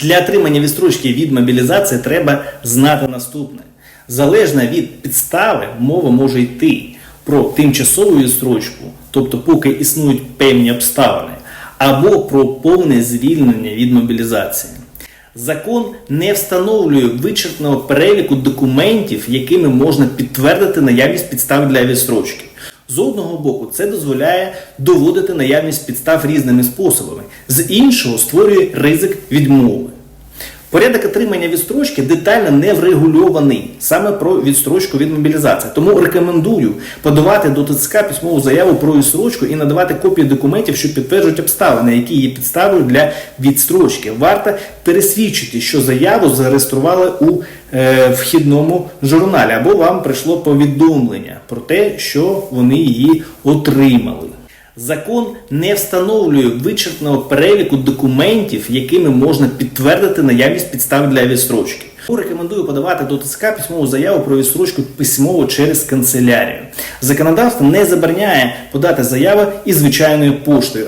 Для отримання відстрочки від мобілізації треба знати наступне. Залежно від підстави, мова може йти про тимчасову відстрочку, тобто поки існують певні обставини, або про повне звільнення від мобілізації. Закон не встановлює вичерпного переліку документів, якими можна підтвердити наявність підстав для відстрочки. З одного боку, це дозволяє доводити наявність підстав різними способами, з іншого створює ризик відмови. Порядок отримання відстрочки детально не врегульований саме про відстрочку від мобілізації. Тому рекомендую подавати до ТЦК письмову заяву про відстрочку і надавати копії документів, що підтверджують обставини, які є підставою для відстрочки. Варто пересвідчити, що заяву зареєстрували у е, вхідному журналі, або вам прийшло повідомлення про те, що вони її отримали. Закон не встановлює вичерпного переліку документів, якими можна підтвердити наявність підстав для відстрочки. Рекомендую подавати до ТСК письмову заяву про відстрочку письмово через канцелярію. Законодавство не забороняє подати заяви і звичайною поштою.